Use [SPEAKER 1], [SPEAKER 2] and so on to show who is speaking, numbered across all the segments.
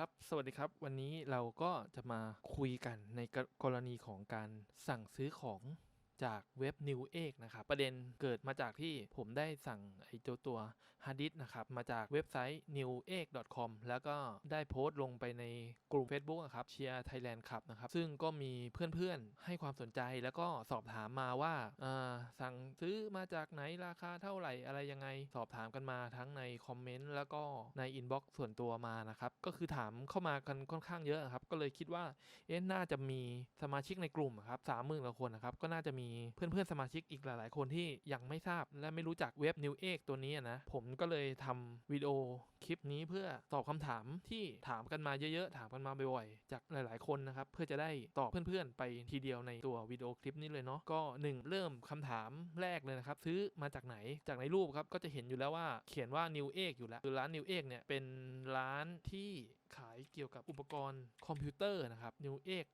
[SPEAKER 1] ครับ สวัสดีครับ วันนี้เราก็จะมาคุยกันในกรณีของการสั่งซื้อของ จากเว็บ New e g นะครับ ประเด็นเกิดมาจากที่ผมได้สั่งไอ้เจ้าตัวฮาร์ดดิสนะครับ มาจากเว็บไซต์ new e g com แล้วก็ได้โพสต์ลงไปในกลุ่ม Facebook อะครับเชียร์ไทยแลนด์ครับนะครับ ซึ่งก็มีเพื่อนๆ ให้ความสนใจแล้วก็สอบถามมาว่าสั่งซื้อมาจากไหนราคาเท่าไหร่อะไรยังไง สอบถามกันมาทั้งในคอมเมนต์แล้วก็ในอินบ็อกซ์ส่วนตัวมานะครับ ก็คือถามเข้ามากันค่อนข้างเยอะครับ ก็เลยคิดว่าเอ๊ะน่าจะมีสมาชิกในกลุ่มอะครับสามหมื่นกว่าคนนะครับก็น่าจะมีเพื่อนๆสมาชิกอีกหลาย ๆ คนที่ยังไม่ทราบและไม่รู้จักเว็บ New เอ็กตัวนี้นะ ผมก็เลยทำวิดีโอคลิปนี้เพื่อตอบคำถามที่ถามกันมาเยอะๆ ถามกันมาบ่อยๆ จากหลายๆ คนนะครับ เพื่อจะได้ตอบเพื่อนๆ ไปทีเดียวในตัววิดีโอคลิปนี้เลยเนาะก็หนึ่งเริ่มคำถามแรกเลยนะครับ ซื้อมาจากไหนจากในรูปครับก็จะเห็นอยู่แล้วว่าเขียนว่า New เอ็กอยู่แล้วคือร้าน New เอ็กเนี่ยเป็นร้านที่ขายเกี่ยวกับอุปกรณ์คอมพิวเตอร์นะครับ new e g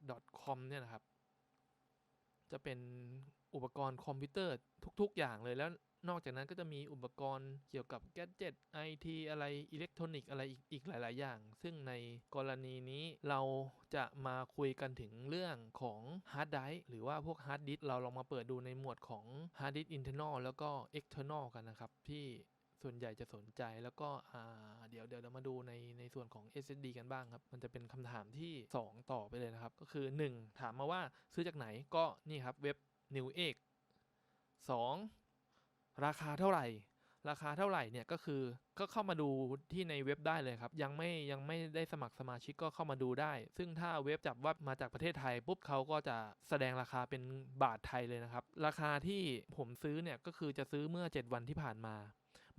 [SPEAKER 1] com เนี่ยนะครับ จะเป็นอุปกรณ์คอมพิวเตอร์ทุก ๆ อย่างเลยแล้วนอกจากนั้นก็จะมีอุปกรณ์เกี่ยวกับแกดเจ็ตไอทีอะไรอิเล็กทรอนิกส์อะไรอีกอีกหลาย ๆ อย่าง ซึ่งในกรณีนี้เราจะมาคุยกันถึงเรื่องของฮาร์ดไดร์หรือว่าพวกฮาร์ดดิสเราลองมาเปิดดูในหมวดของฮาร์ดดิสอินเทอร์นอลแล้วก็ external กันนะครับ ที่ ส่วนใหญ่จะสนใจแล้วก็เดี๋ยวเดี๋ยวเรามาดูในในส่วนของ SSD กันบ้างครับ มันจะเป็นคำถามที่ 2 ต่อไปเลยนะครับ ก็คือ 1 ถามมาว่าซื้อจากไหนก็นี่ครับเว็บ New e g 2ราคาเท่าไหร่ ราคาเท่าไหร่เนี่ยก็คือก็เข้ามาดูที่ในเว็บได้เลยครับ ยังไม่ยังไม่ได้สมัครสมาชิกก็เข้ามาดูได้ ซึ่งถ้าเว็บจับว่ามาจากประเทศไทยปุ๊บเขาก็จะแสดงราคาเป็นบาทไทยเลยนะครับ ราคาที่ผมซื้อเนี่ยก็คือจะซื้อเมื่อ 7 วันที่ผ่านมา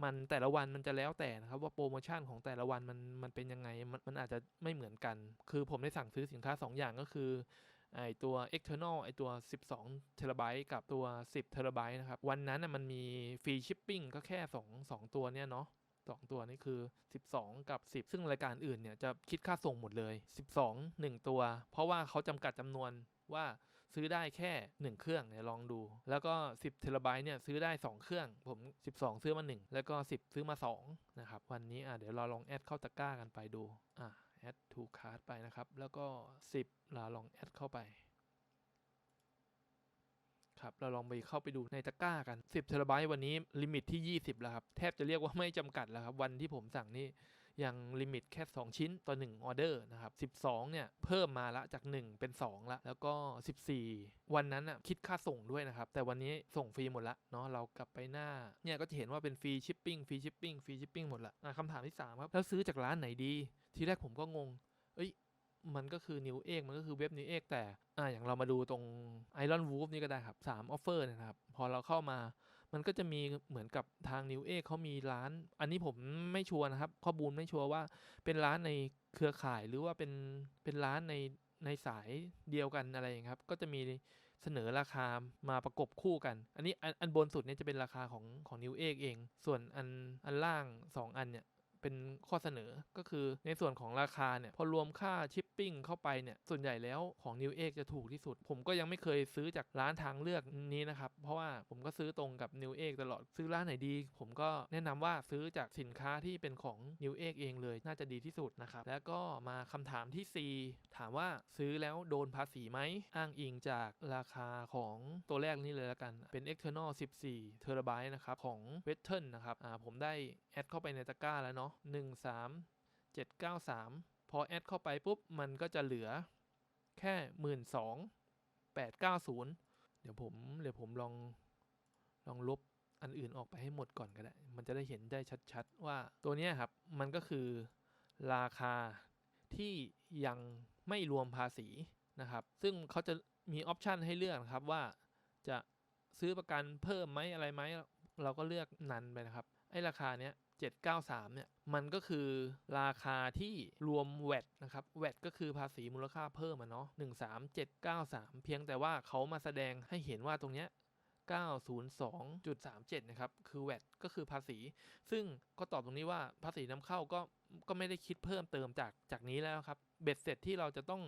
[SPEAKER 1] มันแต่ละวันมันจะแล้วแต่นะครับว่าโปรโมชั่นของแต่ละวันมันมันเป็นยังไงมันมันอาจจะไม่เหมือนกัน คือผมได้สั่งซื้อสินค้า 2 อย่างก็คือไอตัว external ไอตัว 12เทราไบต์กับตัว 10เทราไบต์นะครับ วันนั้นนะมันมีฟรีชิปปิ้งก็แค่ 2 2 ตัวเนี่ยเนาะสองตัวนี่คือ 12 กับ 10 ซึ่งรายการอื่นเนี่ยจะคิดค่าส่งหมดเลย 12 1 ตัว เพราะว่าเขาจำกัดจำนวนว่า ซื้อได้แค่ 1 เครื่องเนี่ยลองดู แล้วก็ 10เทราไบต์เนี่ยซื้อได้ 2 เครื่อง ผม 12 ซื้อมา 1 แล้วก็ 10 ซื้อมา 2 นะครับ วันนี้อะเดี๋ยวเราลองแอดเข้าตะกร้ากันไปดูอะแอดทูคาร์ดไปนะครับ แล้วก็ 10เราลองแอดเข้าไปครับเราลองไปเข้าไปดูในตะกร้ากัน 10เทราไบต์วันนี้ลิมิตที่ 20 แล้วครับ แทบจะเรียกว่าไม่จำกัดแล้วครับ วันที่ผมสั่งนี่ ยังลิมิตแค่ 2 ชิ้นต่อ1ออเดอร์นะครับ12เนี่ยเพิ่มมาละจาก 1 เป็น 2 ละ แล้วก็ 14 วันนั้นอะคิดค่าส่งด้วยนะครับ แต่วันนี้ส่งฟรีหมดละเนาะเรากลับไปหน้าเนี่ยก็จะเห็นว่าเป็นฟรีชิปปิ้งฟรีชิปปิ้งฟรีชิปปิ้งหมดละะคำถามที่ 3 ครับ แล้วซื้อจากร้านไหนดี ทีแรกผมก็งง เอ้ยมันก็คือ New เอกมันก็คือเว็บ New เอกแต่อ่าอย่างเรามาดูตรง Iron Wolf นี่ก็ได้ครับ3ออฟเฟอร์นะครับ พอเราเข้ามา มันก็จะมีเหมือนกับทาง New เอกเขามีร้าน อันนี้ผมไม่ชัวร์นะครับ ข้อมูลไม่ชัวร์ว่าเป็นร้านในเครือข่ายหรือว่าเป็นเป็นร้านในในสายเดียวกันอะไรอย่างครับ ก็จะมีเสนอราคามาประกบคู่กัน อันนี้อันอันบนสุดเนี่ยจะเป็นราคาของของ New เอกเอง ส่วนอันอันล่าง 2 อันเนี่ยเป็นข้อเสนอก็คือในส่วนของราคาเนี่ยพอรวมค่าชิป ปิ้งเข้าไปเนี่ยส่วนใหญ่แล้วของ New เอกจะถูกที่สุด ผมก็ยังไม่เคยซื้อจากร้านทางเลือกนี้นะครับเพราะว่าผมก็ซื้อตรงกับ New เอกตลอดซื้อร้านไหนดี ผมก็แนะนำว่าซื้อจากสินค้าที่เป็นของ New เอกเองเลยน่าจะดีที่สุดนะครับแล้วก็มาคำถามที่ 4 ถามว่าซื้อแล้วโดนภาษีไหมอ้างอิงจากราคาของตัวแรกนี่เลยละกันเป็น external 14 t b นะครับของ w e s t e r n นะครับอ่าผมได้แอดเข้าไปในตะกร้าแล้วเนาะ13 793 พอแอดเข้าไปปุ๊บ มันก็จะเหลือแค่12 890เดี๋ยวผมเดี๋ยวผมลองลองลบอันอื่นออกไปให้หมดก่อนก็ได้ มันจะได้เห็นได้ชัดๆ ว่าตัวนี้ครับ มันก็คือราคาที่ยังไม่รวมภาษีนะครับ ซึ่งเขาจะมีออปชันให้เลือกนะครับว่าจะซื้อประกันเพิ่มไหมอะไรไหม เราก็เลือกนั้นไปนะครับ ไอ้ราคาเนี้ย 793เนี่ยมันก็คือราคาที่รวมแวดนะครับแวดก็คือภาษีมูลค่าเพิ่มอะเนาะ13793 เพียงแต่ว่าเขามาแสดงให้เห็นว่าตรงเนี้ย902.37 นะครับ คือแวดก็คือภาษี ซึ่งก็ตอบตรงนี้ว่าภาษีนำเข้าก็ก็ไม่ได้คิดเพิ่มเติมจากจากนี้แล้วครับ เบ็ดเสร็จที่เราจะต้อง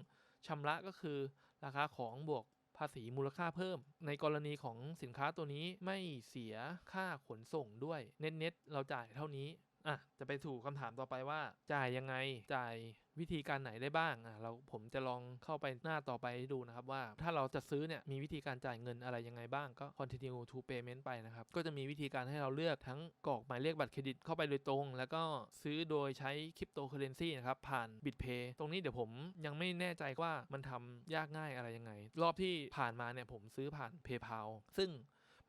[SPEAKER 1] ชำระก็คือราคาของบวกาษีมูลค่าเพิ่ม ในกรณีของสินค้าตัวนี้ไม่เสียค่าขนส่งด้วย เน็ตเน็ตๆเราจ่ายเท่านี้ อะจะไปถูกคำถามต่อไปว่า จ่ายยังไงจ่ายวิธีการไหนได้บ้างอะเราผมจะลองเข้าไปหน้าต่อไปดูนะครับว่าถ้าเราจะซื้อเนี่ยมีวิธีการจ่ายเงินอะไรยังไงบ้างก็ continue to payment ไปนะครับ ก็จะมีวิธีการให้เราเลือกทั้งกรอกหมายเลขบัตรเครดิตเข้าไปโดยตรง แล้วก็ซื้อโดยใช้คริปโตเคอเรนซีนะครับ ผ่าน BitPay ตรงนี้เดี๋ยวผมยังไม่แน่ใจว่ามันทำยากง่ายอะไรยังไง รอบที่ผ่านมาเนี่ยผมซื้อผ่าน PayPal ซึ่ง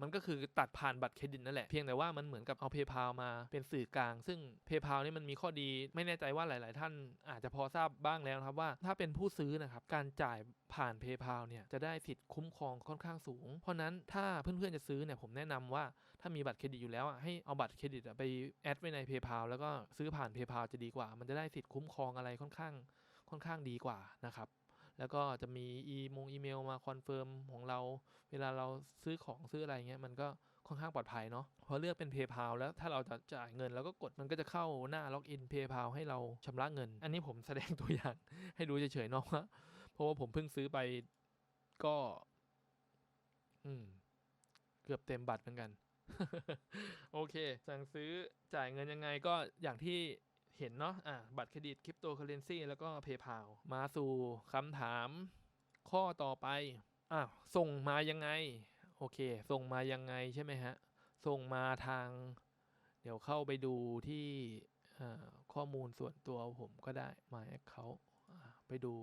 [SPEAKER 1] มันก็คือตัดผ่านบัตรเครดิตนั่นแหละ เพียงแต่ว่ามันเหมือนกับเอา PayPal มาเป็นสื่อกลาง ซึ่ง PayPal นี่มันมีข้อดีไม่แน่ใจว่าหลาย ๆ ท่านอาจจะพอทราบบ้างแล้วครับว่าถ้าเป็นผู้ซื้อนะครับการจ่ายผ่าน PayPal เนี่ยจะได้สิทธิ์คุ้มครองค่อนข้างสูง เพราะนั้นถ้าเพื่อนๆจะซื้อเนี่ยผมแนะนำว่าถ้ามีบัตรเครดิตอยู่แล้วอะให้เอาบัตรเครดิตไปแอดไว้ใน PayPal แล้วก็ซื้อผ่าน PayPal จะดีกว่า มันจะได้สิทธิ์คุ้มครองอะไรค่อนข้างค่อนข้างดีกว่านะครับ แล้วก็จะมีอีมงอีเมลมาคอนเฟิร์มของเรา เวลาเราซื้อของซื้ออะไรเงี้ยมันก็ค่อนข้างปลอดภัยเนาะพอเลือกเป็น PayPal แล้วถ้าเราจะจ่ายเงินเราก็กดมันก็จะเข้าหน้าล็อกอิน PayPal ให้เราชำระเงิน อันนี้ผมแสดงตัวอย่างให้ดูเฉยๆเนาะเพราะว่าผมเพิ่งซื้อไปก็ อืม เกือบเต็มบัตรเหมือนกัน โอเค สั่งซื้อจ่ายเงินยังไงก็อย่างที่ เห็นเนาะอะบัตรเครดิตคริปโตเคอเรนซีแล้วก็ PayPal มาสู่คำถามข้อต่อไปอะส่งมายังไง โอเค ส่งมายังไงใช่ไหมฮะ ส่งมาทาง เดี๋ยวเข้าไปดูที่ข้อมูลส่วนตัวผมก็ได้ My Account ไปดู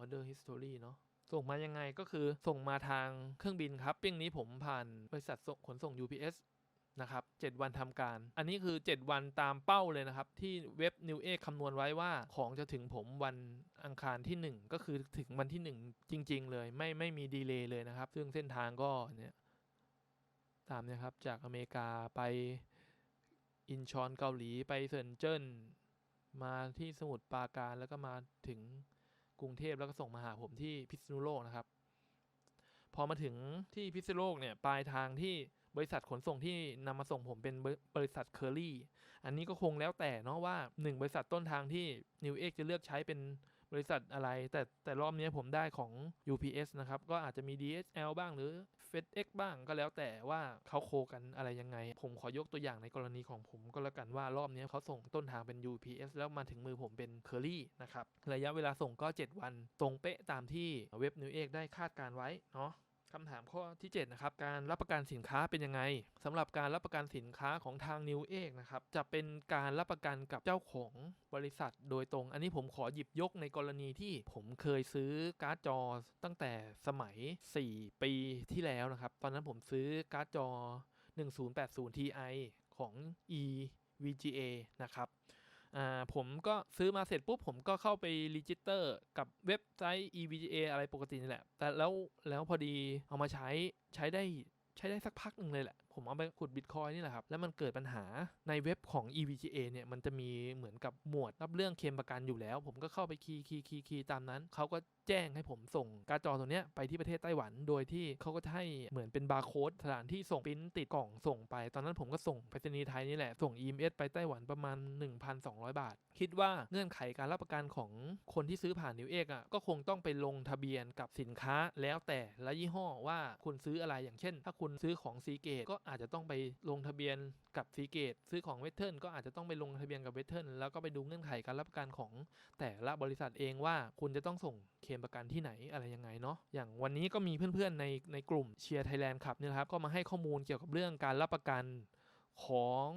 [SPEAKER 1] Order History เนาะส่งมายังไงก็คือส่งมาทางเครื่องบินครับเปี้ยงนี้ผมผ่านบริษัทส่งขนส่ง UPS นะครับ 7 วันทำการ อันนี้คือ 7 วันตามเป้าเลยนะครับ ที่เว็บ New เอคำนวณไว้ว่าของจะถึงผมวันอังคารที่ 1 ก็คือถึงวันที่ 1 จริง ๆ เลย ไม่ไม่มีดีเลย์เลยนะครับ ซึ่งเส้นทางก็เนี่ยตามนะครับจากอเมริกาไปอินชอนเกาหลีไปเซินเจิ้นมาที่สมุทรปราการแล้วก็มาถึงกรุงเทพแล้วก็ส่งมาหาผมที่พิษณุโลกนะครับ พอมาถึงที่พิษณุโลกเนี่ยปลายทางที่ บริษัทขนส่งที่นำมาส่งผมเป็นบริษัทเคอรี่อันนี้ก็คงแล้วแต่เนาะว่าหนึ่งบริษัทต้นทางที่ New X จะเลือกใช้เป็นบริษัทอะไร แต่แต่รอบนี้ผมได้ของ UPS นะครับ ก็อาจจะมี DHL บ้างหรือ FedEx บ้างก็แล้วแต่ว่าเขาโคกันอะไรยังไง ผมขอยกตัวอย่างในกรณีของผมก็แล้วกันว่ารอบนี้เขาส่งต้นทางเป็น UPS แล้วมาถึงมือผมเป็น Curly นะครับ ระยะเวลาส่งก็ 7 วัน ตรงเป๊ะตามที่เว็บ New เอกได้คาดการไว้เนาะ คำถามข้อที่7นะครับการรับประกันสินค้าเป็นยังไงสำหรับการรับประกันสินค้าของทาง New เอกนะครับจะเป็นการรับประกันกับเจ้าของบริษัทโดยตรง อันนี้ผมขอหยิบยกในกรณีที่ผมเคยซื้อการ์ดจอตั้งแต่สมัย 4 ปีที่แล้วนะครับ ตอนนั้นผมซื้อการ์ดจอ 1080 Ti ของ EVGA นะครับ อ่าผมก็ซื้อมาเสร็จปุ๊บผมก็เข้าไปรีจิสเตอร์กับเว็บไซต์ EVGA อะไรปกตินี่แหละ แต่แล้วแล้วพอดีเอามาใช้ใช้ได้ใช้ได้สักพักหนึ่งเลยแหละ ผมเอาไปขุดบิตคอยนี่แหละครับ แล้วมันเกิดปัญหาในเว็บของ EVGA เนี่ยมันจะมีเหมือนกับหมวดรับเรื่องเคลมประกันอยู่แล้ว ผมก็เข้าไปคีย์คีย์คีย์คีย์ตามนั้นเขาก็แจ้งให้ผมส่งการ์ดจอตัวเนี้ยไปที่ประเทศไต้หวัน โดยที่เขาก็จะให้เหมือนเป็นบาร์โค้ดสถานที่ส่งปิ้นติดกล่องส่งไป ตอนนั้นผมก็ส่งไปรษณีย์ไทยนี่แหละ ส่ง EMS ไปไต้หวันประมาณ 1,200 บาท คิดว่าเงื่อนไขการรับประกันของคนที่ซื้อผ่านนิวเอกอะก็คงต้องไปลงทะเบียนกับสินค้าแล้วแต่ละยี่ห้อว่าคุณซื้ออะไรอย่างเช่น ถ้าคุณซื้อของซีเกตก็อาจจะต้องไปลงทะเบียนกับซีเกตซื้อของเวทเทิลก็อาจจะต้องไปลงทะเบียนกับเวทเทิลแล้วก็ไปดูเงื่อนไขการรับประกันของแต่ละบริษัทเองว่าคุณจะต้องส่งเคลมประกันที่ไหนอะไรยังไงเนาะอย่างวันนี้ก็มีเพื่อนๆในในกลุ่มเชียร์ไทยแลนด์ขับเนี่ยครับก็มาให้ข้อมูลเกี่ยวกับเรื่องการรับประกันของ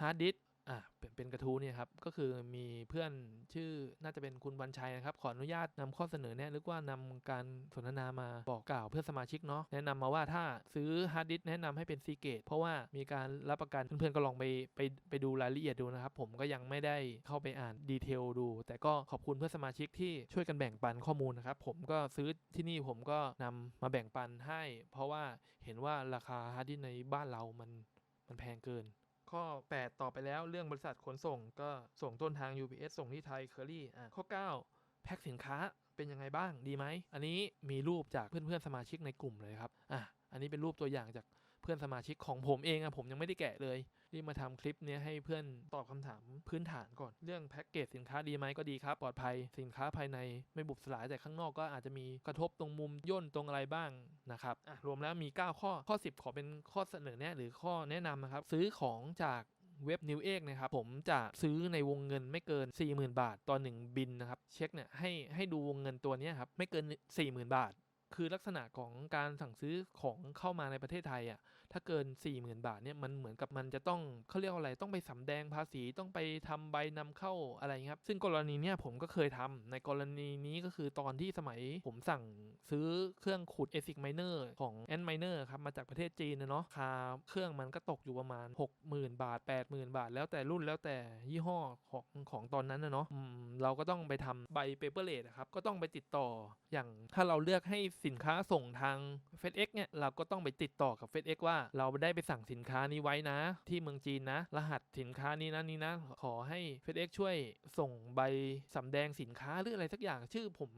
[SPEAKER 1] ฮาร์ดดิส อะเป็นเป็นกระทู้เนี่ยครับก็คือมีเพื่อนชื่อน่าจะเป็นคุณวันชัยนะครับ ขออนุญาตนำข้อเสนอแนะหรือว่านำการสนทนามาบอกกล่าวเพื่อสมาชิกเนาะแนะนำมาว่าถ้าซื้อฮาร์ดดิสแนะนำให้เป็นซีเกตเพราะว่ามีการรับประกันเพื่อนๆก็ลองไปไปไปดูรายละเอียดดูนะครับ ผมก็ยังไม่ได้เข้าไปอ่านดีเทลดู แต่ก็ขอบคุณเพื่อนสมาชิกที่ช่วยกันแบ่งปันข้อมูลนะครับ ผมก็ซื้อที่นี่ผมก็นำมาแบ่งปันให้ เพราะว่าเห็นว่าราคาฮาร์ดดิสในบ้านเรามันมันแพงเกิน ข้อ 8 ต่อไปแล้วเรื่องบริษัทขนส่งก็ส่งต้นทาง UPS ส่งที่ไทยเคอรี่อะข้อ 9 แพ็คสินค้าเป็นยังไงบ้างดีไหม อันนี้มีรูปจากเพื่อนๆสมาชิกในกลุ่มเลยครับอะอันนี้เป็นรูปตัวอย่างจาก พื่อนสมาชิกของผมเองอะผมยังไม่ได้แกะเลยรีบมาทำคลิปเนี้ยให้เพื่อนตอบคำถามพื้นฐานก่อนเรื่องแพ็กเกจสินค้าดีไหมก็ดีครับ ปลอดภัยสินค้าภายในไม่บุบสลายแต่ข้างนอกก็อาจจะมีกระทบตรงมุมย่นตรงอะไรบ้างนะครับอะรวมแล้วมี 9 ข้อข้อ 10 ขอเป็นข้อเสนอแนะหรือข้อแนะนำนะครับซื้อของจากเว็บ New เอกนะครับผมจะซื้อในวงเงินไม่เกิน 40,000 บาทต่อ1บินนะครับเช็คเนี่ยให้ให้ดูวงเงินตัวเนี้ยครับไม่เกิน 40,000 บาท คือลักษณะของการสั่งซื้อของเข้ามาในประเทศไทยอะ ถ้าเกิน 40,000 บาทเนี่ยมันเหมือนกับมันจะต้องเขาเรียกว่าอะไรต้องไปสำแดงภาษีต้องไปทำใบนำเข้าอะไรครับซึ่งกรณีเนี้ยผมก็เคยทำในกรณีนี้ก็คือตอนที่สมัยผมสั่งซื้อเครื่องขุด ASIC Miner ของ Ant Miner ครับมาจากประเทศจีนนะเนาะคาเครื่องมันก็ตกอยู่ประมาณ 60,000 บาท 80,000 บาท แล้วแต่รุ่นแล้วแต่ยี่ห้อของของตอนนั้นนะเนาะอืมเราก็ต้องไปทำใบ paper rate อะครับก็ต้องไปติดต่ออย่างถ้าเราเลือกให้สินค้าส่งทาง FedEx เนี่ยเราก็ต้องไปติดต่อกับ FedEx ว่าเราได้ไปสั่งสินค้านี้ไว้นะ ที่เมืองจีนนะ รหัสสินค้านี้นะนี้นะ ขอให้ FedEx ช่วยส่งใบสำแดงสินค้าหรืออะไรสักอย่างชื่อผม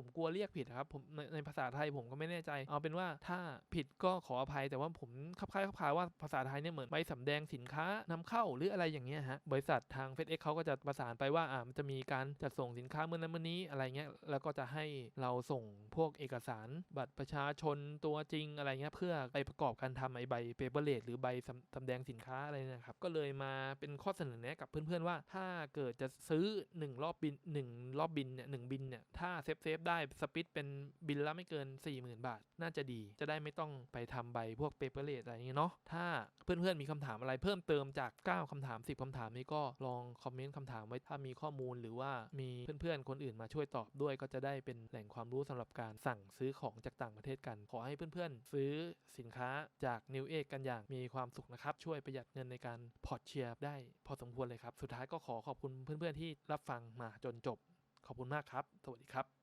[SPEAKER 1] ผมกลัวเรียกผิดครับผมในในภาษาไทยผมก็ไม่แน่ใจ เอาเป็นว่าถ้าผิดก็ขออภัย แต่ว่าผมคับคล้ายคับคายว่าภาษาไทยเนี่ยเหมือนใบสำแดงสินค้านำเข้าหรืออะไรอย่างเงี้ยฮะบริษัททาง FedEx เขาก็จะประสานไปว่าอ่ามันจะมีการจัดส่งสินค้าเมื่อนั้นเมื่อนี้อะไรเงี้ยแล้วก็จะให้เราส่งพวกเอกสาร บัตรประชาชนตัวจริงอะไรเงี้ยเพื่อไปประกอบการทำไอใบเปเปอร์เลหรือใบสำแดงสินค้าอะไรนะครับก็เลยมาเป็นข้อเสนอแนะกับเพื่อนๆว่า ถ้าเกิดจะซื้อ 1 รอบบิน 1 รอบบินเนี่ยหบินเนี่ยถ้าเซฟเซฟไได้สปิดเป็นบินละไม่เกิน 40,000 บาท น่าจะดี จะได้ไม่ต้องไปทำใบพวกเปเปอร์เลอะไรอย่างเงี้ยเนาะ ถ้าเพื่อนๆมีคำถามอะไรเพิ่มเติมจาก 9คำถาม 10คำถามนี้ก็ลองคอมเมนต์คำถามไว้ถ้ามีข้อมูลหรือว่ามีเพื่อนๆคนอื่นมาช่วยตอบด้วย ก็จะได้เป็นแหล่งความรู้สำหรับการสั่งซื้อของจากต่างประเทศกัน ขอให้เพื่อนๆ ซื้อสินค้าจากนิวเอกกันอย่างมีความสุขนะครับ ช่วยประหยัดเงินในการพอร์ตเชียร์ได้พอสมควรเลยครับ สุดท้ายก็ขอขอบคุณเพื่อนๆที่รับฟังมาจนจบ ขอบคุณมากครับ สวัสดีครับ